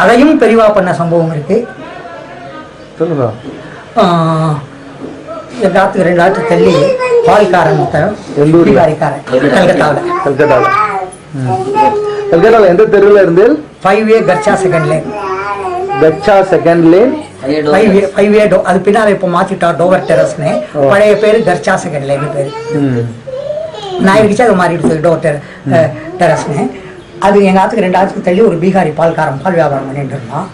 அதையும் பெரிவா பண்ண சம்பவம் இருக்கு. சொல்லுங்க. ரெண்டு ஆத்து தள்ளி பால்காரன்? பீகாரிக்காரன் கல்கத்தாவில். எந்த தெருவில் இருந்து ஃபைவ் ஏ கர்ச்சா செகண்ட் லைன் கச்சா செகண்ட் லேன் ஃபைவ் ஏ டோ அது பின்னால இப்போ மாத்திட்டா டோவர் டெரஸ்னு. பழைய பேரு கர்ச்சா செகண்ட் லைன் பேரு. நான் இருந்துச்சு அது மாறிடுச்சு டோவர் டெர டெரஸ்னு. அது எங்க ஆத்துக்கு ரெண்டு ஆத்துக்கு தள்ளி ஒரு பீகாரி பால்காரன் பால் வியாபாரம் பண்ணிட்டு இருந்தான்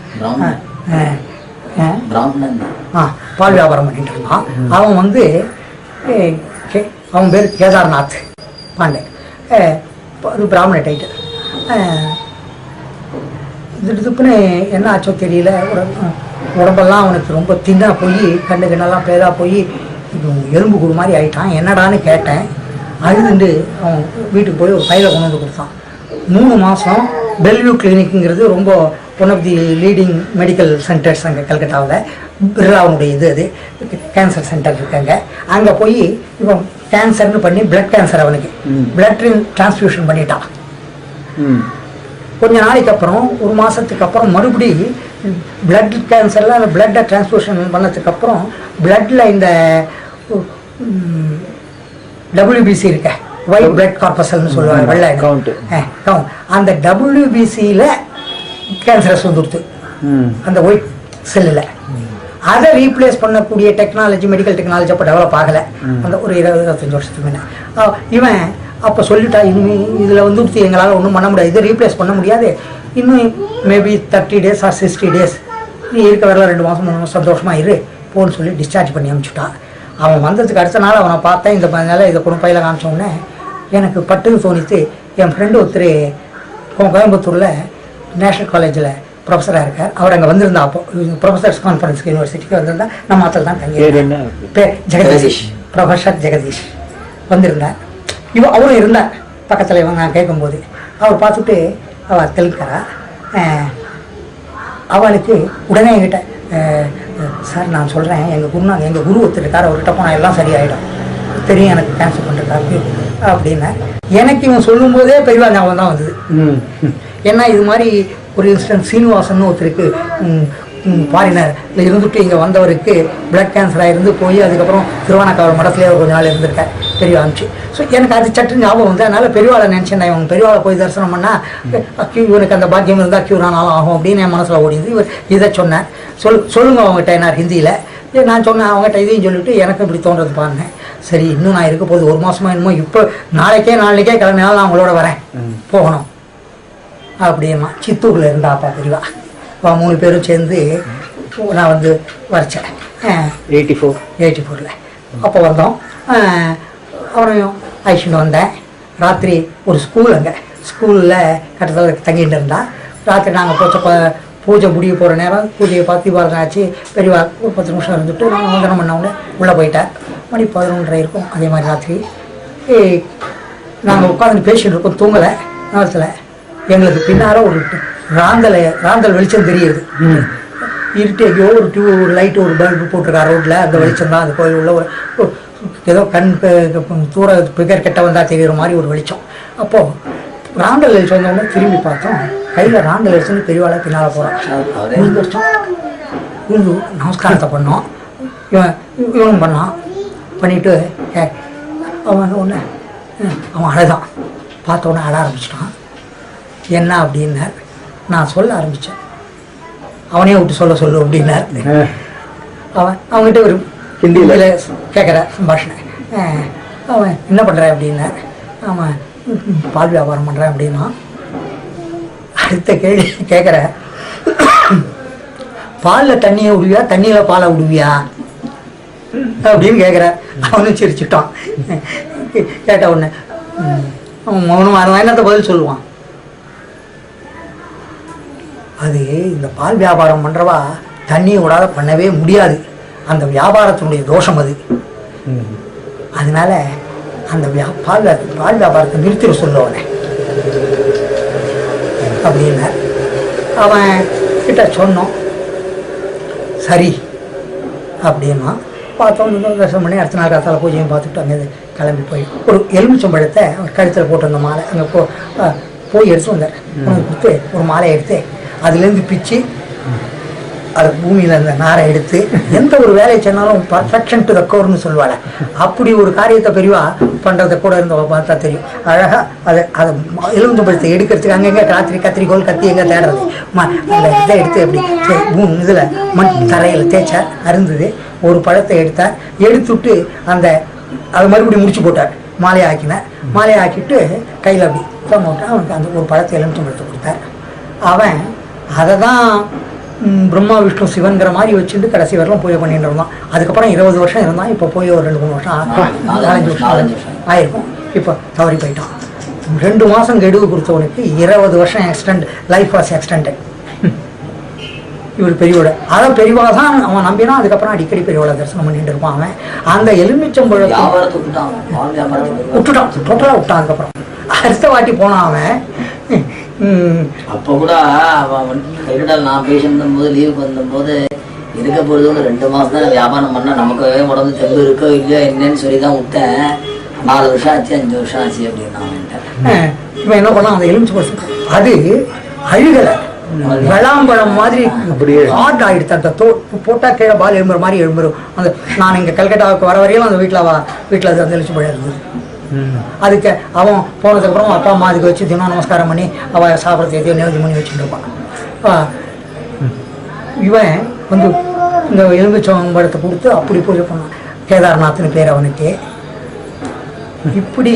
ஆ பால் வியாபாரம் பண்ணிட்டு இருந்தான் அவன் வந்து அவன் பேர் கேதார்நாத் பாண்டே. அது பிராமண டைட்டில் திடுப்புன்னு என்ன ஆச்சோ தெரியல. உடம்பு உடம்பெல்லாம் அவனுக்கு ரொம்ப தின்னா போய் கண்ணு கண்ணெல்லாம் பேதா போய் எலும்பு கூடு மாதிரி ஆயிட்டான். என்னடான்னு கேட்டேன். அழுதுண்டு அவன் வீட்டுக்கு போய் ஒரு ஃபைலை கொண்டு வந்து கொடுத்தான். மூணு மாதம் பெல்வியூ கிளினிக்குங்கிறது ரொம்ப one of the leading medical centres அங்கே கல்கட்டாவில் பிர்லாவுடைய இது அது. கேன்சர் சென்டர் இருக்காங்க. அங்கே போய் இவன் கேன்சர்னு பண்ணி பிளட் கேன்சர் அவனுக்கு. பிளட் டிரான்ஸ்ஃபியூஷன் பண்ணிட்டான். கொஞ்ச நாளைக்கு அப்புறம் ஒரு மாதத்துக்கு அப்புறம் மறுபடி பிளட் கேன்சரில் அந்த பிளட்டை டிரான்ஸ்ஃபியூஷன் பண்ணதுக்கு அப்புறம் பிளட்டில் இந்த டபிள்யூபிசி இருக்க. ஒயிட் பிளட் கார்பசல்னு சொல்லுவாங்க வெள்ளை Count. கவுண்ட் அந்த டபிள்யூபிசியில் கேன்சரஸ் வந்துடுது அந்த ஒயிட் செல்லில் அதை ரீப்ளேஸ் பண்ணக்கூடிய டெக்னாலஜி மெடிக்கல் டெக்னாலஜி அப்போ டெவலப் ஆகலை. அந்த ஒரு இருபது இருபத்தஞ்சு வருஷத்துக்கு முன்ன. இவன் அப்போ சொல்லிட்டா இனிமே இதில் வந்துடுத்து எங்களால் ஒன்றும் பண்ண முடியாது. இதை ரீப்ளேஸ் பண்ண முடியாது. இன்னும் maybe thirty days or sixty days நீ இருக்க வரல ரெண்டு மாதம் மூணு மாதம் சந்தோஷமா இரு. போன்னு சொல்லி டிஸ்சார்ஜ் பண்ணி அனுப்பிச்சுட்டான் அவன் வந்ததுக்கு அடுத்த நாள் அவனை பார்த்தேன் இந்த பதினால இதை கொண்டு பையில காமிச்ச உடனே எனக்கு பட்டுன்னு தோணித்து என் ஃப்ரெண்டு ஒருத்தர் கோயம்புத்தூரில் நேஷனல் காலேஜில் ப்ரொஃபஸராக இருக்கார். அவர் அங்கே வந்திருந்தா அப்போ ப்ரொஃபஸர்ஸ் கான்ஃபரன்ஸ்க்கு யூனிவர்சிட்டிக்கு வந்திருந்தா நம்ம ஆத்தில் தான் தங்கி பேர் ஜெகதீஷ். ப்ரொஃபஸர் ஜெகதீஷ். வந்திருந்தார். இவ அவரும் இருந்தார். பக்கத்தில் இவன் நான் கேட்கும்போது அவர் பார்த்துட்டு அவள் தெலுங்கரா? அவளுக்கு உடனே என்கிட்ட சார் நான் சொல்கிறேன் எங்கள் குரு எங்கள் குரு ஒருத்தர் இருக்கார் அவர்கிட்ட போனால் எல்லாம் சரியாயிடும். தெரியும் எனக்கு கேன்சல் பண்ணுறதுக்காக அப்படின்னா எனக்கு இவன் சொல்லும்போதே பெரியவா ஞாபகம் தான் வந்தது. ஏன்னா இது மாதிரி ஒரு இன்ஸ்டன்ட் சீனிவாசன் ஒருத்தருக்கு ஃபாரினர் இருந்துட்டு இங்கே வந்தவருக்கு பிளட் கேன்சராக இருந்து போய் அதுக்கப்புறம் திருவானக்காவல் மடத்துலேயே ஒரு கொஞ்ச நாள் இருந்திருக்கார். பெரியவா அனுப்பிச்சு. ஸோ எனக்கு அது சட்டு ஞாபகம் வந்து அதனால பெரியவாளை நினச்சேன் நான் இவன் பெரியவாளை போய் தரிசனம் பண்ணால் அக்யூ இவனுக்கு அந்த பாக்கியம் இருந்தால் க்யூர் ஆனாலும் ஆகும் அப்படின்னு என் மனசில் ஓடிந்து இவர் இதை சொன்னேன் சொல் சொல்லுங்க அவங்ககிட்ட என்ன ஹிந்தியில். நான் சொன்னேன் அவங்ககிட்ட இதையும் சொல்லிட்டு எனக்கும் இப்படி தோன்றது பாருங்க. சரி இன்னும் நான் இருக்க போது ஒரு மாசமா என்னமோ இப்போ நாளைக்கே நாளைக்கே கிளம்பினாலும் நான் உங்களோட வரேன். போகணும். அப்படியேம்மா சித்தூரில் இருந்தாப்பா தெரியவா அவன் மூணு பேரும் சேர்ந்து நான் வந்து வரைச்சேன். எயிட்டி ஃபோர் எயிட்டி ஃபோரில் அப்போ வந்தோம். அவனையும் அழைச்சிட்டு வந்தேன். ராத்திரி ஒரு ஸ்கூல் அங்கே. ஸ்கூலில் கட்டத்தில் தங்கிட்டு இருந்தா. ராத்திரி நாங்கள் போச்ச ப- பூஜை முடிய போகிற நேரம் பூஜையை பார்த்து பாருங்க ஆச்சு. பெரியவா ஒரு பத்து நிமிஷம் இருந்துட்டு நான் வந்தனம் பண்ண உடனே உள்ளே போயிட்டேன். மணி பதினொன்றரை இருக்கும். அதே மாதிரி ராத்திரி. நாங்கள் உட்காந்து பேசிட்டு இருக்கோம். தூங்கலை. நேரத்தில் எங்களுக்கு பின்னால் ஒரு ராந்தலை ராந்தல் வெளிச்சம் தெரியுது. இருட்டு எங்கேயோ ஒரு டியூ ஒரு லைட் ஒரு பல்பு போட்டிருக்கா ரோட்டில் அந்த வெளிச்சம் தான். அந்த கோயில் உள்ள ஏதோ கண் தூர பிகர் கெட்ட வந்தால் தெரியுற மாதிரி ஒரு வெளிச்சம். அப்போது வெளிச்சம் வந்தோடனே திரும்பி பார்த்தோம். கையில் ராந்தல் வெளிச்சம் பெரியவாளை பின்னால் போகிறான் விழுந்து வச்சோம் விழுந்து நமஸ்காரத்தை பண்ணோம். இவன் இவனும் பண்ணான். பண்ணிட்டு ஏ, அவன் ஒன்று அவன் அழகான். பார்த்த உடனே அழ ஆரம்பிச்சிட்டான். என்ன அப்படின்னார். நான் சொல்ல ஆரம்பித்தேன் அவனே விட்டு சொல்ல சொல்லு அப்படின்னார். அவன் அவன்கிட்ட ஒரு ஹிந்தியில? கேட்குற சம்பாஷணை. அவன் என்ன பண்ணுற அப்படின்னார். அவன் "ம், ம், பால் வியாபாரம் பண்ணுறேன் அப்படின்னா அடுத்த கேள்வி கேட்குற பாலில் தண்ணியை விடுவியா தண்ணியில் பாலை விடுவியா அப்படின்னு கேட்குற அவனும் சிரிச்சுட்டான். கேட்ட உடனே மௌனம் அவன் என்னத்த பதில் சொல்லுவான்? அது இந்த பால் வியாபாரம் பண்ணுறவா தண்ணியை விடாத பண்ணவே முடியாது. அந்த வியாபாரத்தினுடைய தோஷம் அது. அதனால அந்த வியா பால் பால் வியாபாரத்தை நிறுத்திட சொல்லுவனே அப்படின்னார் அவன் கிட்ட சொன்னோம் சரி அப்படின்னா பார்த்தோம் தரிசனம் பண்ணி அடுத்த நாள் காத்தால பூஜையும் பார்த்துட்டு அங்கே கிளம்பி போய் ஒரு எலுமிச்சம்பழத்தை அவர் கழுத்தில் போட்டிருந்த மாலை அங்கே போ போய் எடுத்து வந்தார். கொடுத்து ஒரு மாலை எடுத்து அதுலேருந்து பிச்சு அது பூமியில் அந்த நாரை எடுத்து எந்த ஒரு வேலையை சொன்னாலும் பர்ஃபெக்ஷன் டு த கோர்னு சொல்லுவாள். அப்படி ஒரு காரியத்தை பெரியவா பண்ணுறதை கூட இருந்தவ பார்த்தா தெரியும். அழகாக அதை அதை எலும்பு பழத்தை எடுக்கிறதுக்கு அங்கங்கே ராத்திரி கத்திரிக்கோல் கத்தி எங்கே தேடுறது. ம அந்த இதை எடுத்து எப்படி மூணு இதில் மண் தரையில் தேய்ச்சா அருந்தது. ஒரு பழத்தை எடுத்தார் எடுத்துட்டு அந்த அதை மறுபடியும் முடிச்சு போட்டார். மாலையை ஆக்கினார் மாலையை ஆக்கிட்டு கையில் அப்படி விட்டு அவனுக்கு அந்த ஒரு பழத்தை எலுமிச்சம் பழத்தை கொடுத்தார். அவன் அதை தான் பிரம்மா விஷ்ணு சிவன்கிற மாதிரி வச்சுட்டு கடைசி வரலாம் பூஜை பண்ணிட்டு இருந்தான். அதுக்கப்புறம் இருபது வருஷம் இருந்தான். இப்போ போய் ஒரு ரெண்டு மூணு வருஷம் நாலஞ்சு வருஷம். ஆயிருக்கும். இப்போ தவறி போயிட்டான். ரெண்டு மாதம் கெடுவு கொடுத்தவனுக்கு இருபது வருஷம் எக்ஸ்டெண்ட் லைஃப் வாஸ் எக்ஸ்டெண்டட் இவர் பெரியவோட அதான் பெரியவா தான் அவன் நம்பினா அதுக்கப்புறம் அடிக்கடி பெரியவோட தரிசனம் பண்ணிட்டு இருப்பான் அவன். அந்த எலுமிச்சம்பழத்தை விட்டுட்டான். டோட்டலாக விட்டான். அதுக்கப்புறம் அடுத்த வாட்டி போனான் அவன். அப்போ கூட அவன் வந்து கைவிடால் நான் பேசிட்டு போது லீவுக்கு வந்தபோது இருக்க போகிறது ஒரு ரெண்டு மாதம் தான் வியாபாரம் பண்ணால் நமக்கு உடம்பு தெம்பு இருக்கோ இல்லையோ என்னன்னு சொல்லி தான் விட்டேன். நாலு வருஷம் ஆச்சு அஞ்சு வருஷம் ஆச்சு அப்படின்னு அஹ், இவன் என்ன பண்ணான்? அந்த எலுமிச்சை பழம் அது அழுகலை. வெளாம்பழம் மாதிரி அப்படியே. ஹார்ட் ஆயிடுச்சு. அந்த தோ போட்டா கீழே பால் எழும்புற மாதிரி எழும்புறோம் அந்த நான் இங்கே கல்கட்டாவுக்கு வர வரையிலும் அந்த வீட்டில் வா வீட்டில் அது அந்த எலுமிச்சை பழம் இருந்தது. அதுக்கு அவன் போனதுக்கப்புறம் அப்பா அம்மா அதுக்கு வச்சு தினம் நமஸ்காரம் பண்ணி அவள் சாப்பிட்றது எதையோ நியோஜனம் பண்ணி வச்சுட்டு இருப்பான். இவன் வந்து இந்த எலுமிச்சம்பழத்தை கொடுத்து அப்படி பூஜை பண்ணான். கேதார்நாத்னு பேர் அவனுக்கு. இப்படி